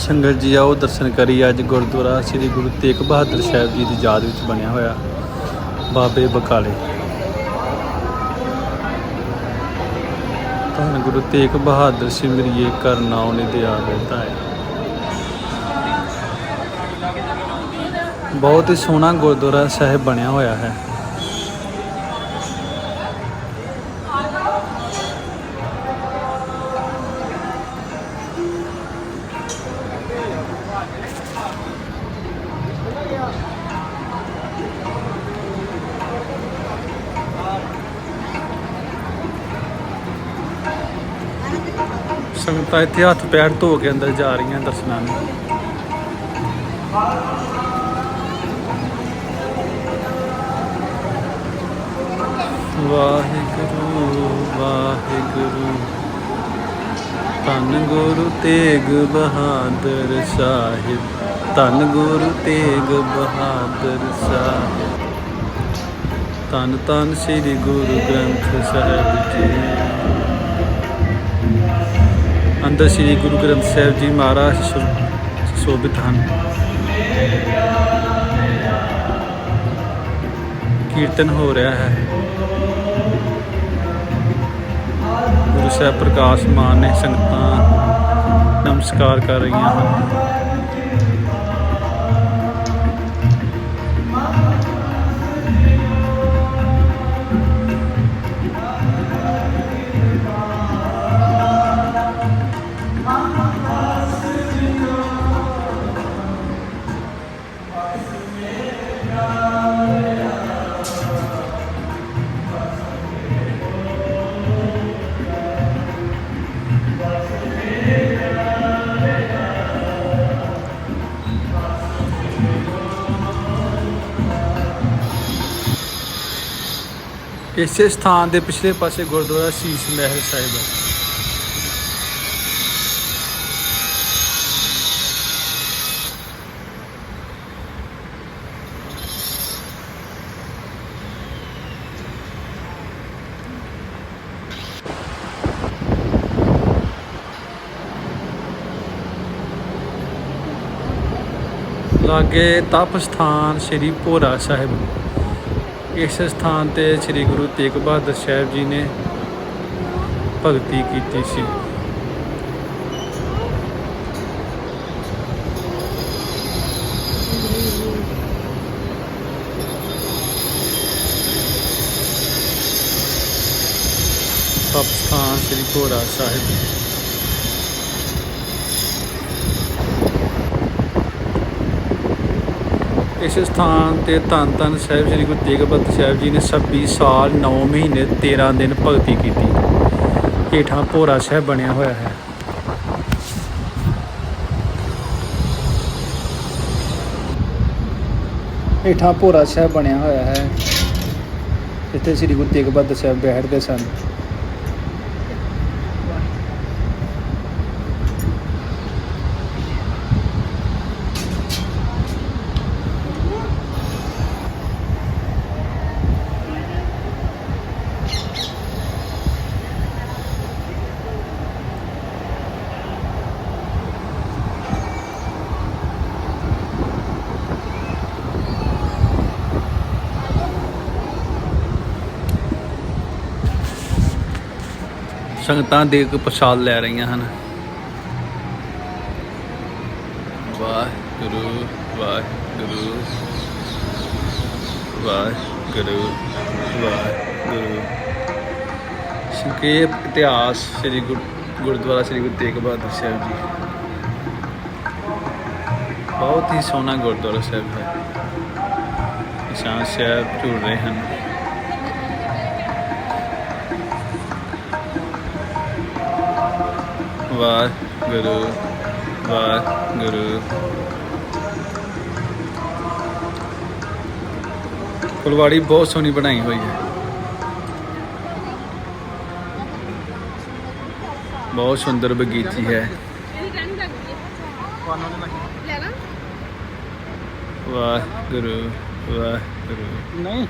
ਸੰਗਤ ਜੀ ਆਓ, ਦਰਸ਼ਨ ਕਰੀ ਅੱਜ ਗੁਰਦੁਆਰਾ ਸ੍ਰੀ ਗੁਰੂ ਤੇਗ ਬਹਾਦਰ ਸਾਹਿਬ ਜੀ ਦੀ ਯਾਦ ਵਿੱਚ ਬਣਿਆ ਹੋਇਆ ਬਾਬੇ ਬਕਾਲੇ। ਧੰਨ ਗੁਰੂ ਤੇਗ ਬਹਾਦਰ ਸਿਮਰਿਏ ਕਰਨਾਉ ਨੇ ਦਿਆ ਬੇਤਾ ਹੈ। ਬਹੁਤ ਹੀ ਸੋਹਣਾ ਗੁਰਦੁਆਰਾ ਸਾਹਿਬ ਬਣਿਆ ਹੋਇਆ ਹੈ। ਸੰਗਤਾਂ ਇੱਥੇ ਹੱਥ ਪੈਰ ਧੋ ਕੇ ਅੰਦਰ ਜਾ ਰਹੀਆਂ ਦਰਸ਼ਨਾਂ ਨੂੰ। ਵਾਹਿਗੁਰੂ ਵਾਹਿਗੁਰੂ, ਧੰਨ ਗੁਰੂ ਤੇਗ ਬਹਾਦਰ ਸਾਹਿਬ, ਧੰਨ ਗੁਰੂ ਤੇਗ ਬਹਾਦਰ ਸਾਹਿਬ। ਧੰਨ ਧੰਨ ਸ੍ਰੀ ਗੁਰੂ ਗ੍ਰੰਥ ਸਾਹਿਬ ਜੀ। ਅੰਦਰ ਸ੍ਰੀ ਗੁਰੂ ਗ੍ਰੰਥ ਸਾਹਿਬ ਜੀ ਮਹਾਰਾਜ ਸੁ- ਹਨ। ਕੀਰਤਨ ਹੋ ਰਿਹਾ ਹੈ। ਗੁਰੂ ਸਾਹਿਬ ਪ੍ਰਕਾਸ਼ ਮਾਨ ਨੇ ਸੰਗਤਾਂ ਨਮਸਕਾਰ ਕਰ ਰਹੀਆਂ ਹਨ। ਇਸੇ ਸਥਾਨ ਦੇ ਪਿਛਲੇ ਪਾਸੇ ਗੁਰਦੁਆਰਾ ਸੀਸ ਮਹਿਲ ਸਾਹਿਬ ਹੈ। ਲਾਗੇ ਤਪ ਸਥਾਨ ਸ੍ਰੀ ਭੋਰਾ ਸਾਹਿਬ। ਇਸ ਸਥਾਨ ਤੇ ਸ੍ਰੀ ਗੁਰੂ ਤੇਗ ਬਹਾਦਰ ਸਾਹਿਬ ਜੀ ਨੇ ਭਗਤੀ ਕੀਤੀ ਸੀ। ਤਪ ਸਥਾਨ ਸ੍ਰੀ ਭੋਰਾ ਸਾਹਿਬ। ਇਸ ਸਥਾਨ ਤੇ ਧੰਨ ਧੰਨ ਸਾਹਿਬ ਸ੍ਰੀ ਗੁਰੂ ਤੇਗ ਬਹਾਦਰ ਸਾਹਿਬ ਜੀ ਨੇ 26 ਸਾਲ 9 ਮਹੀਨੇ 13 ਦਿਨ ਭਗਤੀ ਕੀਤੀ। ਹੇਠਾਂ ਭੋਰਾ ਸਾਹਿਬ ਬਣਿਆ ਹੋਇਆ ਹੈ। ਹੇਠਾਂ ਭੋਰਾ ਸਾਹਿਬ ਬਣਿਆ ਹੋਇਆ ਹੈ। ਇੱਥੇ ਸ੍ਰੀ ਗੁਰੂ ਤੇਗ ਬਹਾਦਰ ਸਾਹਿਬ ਬੈਠਦੇ ਸਨ। ਸੰਗਤਾਂ ਦੇ ਕੇ ਪ੍ਰਸ਼ਾਦ ਲੈ ਰਹੀਆਂ ਹਨ। ਵਾਹਿਗੁਰੂ ਵਾਹਿਗੁਰੂ ਵਾਹਿਗੁਰੂ ਵਾਹਿਗੁਰੂ। ਸੰਖੇਪ ਇਤਿਹਾਸ ਸ੍ਰੀ ਗੁਰ, ਗੁਰਦੁਆਰਾ ਸ੍ਰੀ ਗੁਰੂ ਤੇਗ ਬਹਾਦਰ ਸਾਹਿਬ ਜੀ। ਬਹੁਤ ਹੀ ਸੋਹਣਾ ਗੁਰਦੁਆਰਾ ਸਾਹਿਬ ਹੈ। ਨਿਸ਼ਾਨ ਸਾਹਿਬ ਝੂਲ ਰਹੇ ਹਨ। ਵਾਹਿਗੁਰੂ ਵਾਹਿਗੁਰੂ। ਫੁਲਵਾੜੀ ਬਹੁਤ ਸੋਹਣੀ ਬਣਾਈ ਹੋਈ ਹੈ। ਬਹੁਤ ਸੁੰਦਰ ਬਗੀਚੀ ਹੈ। ਵਾਹਿਗੁਰੂ ਵਾਹਿਗੁਰੂ। ਨਹੀਂ।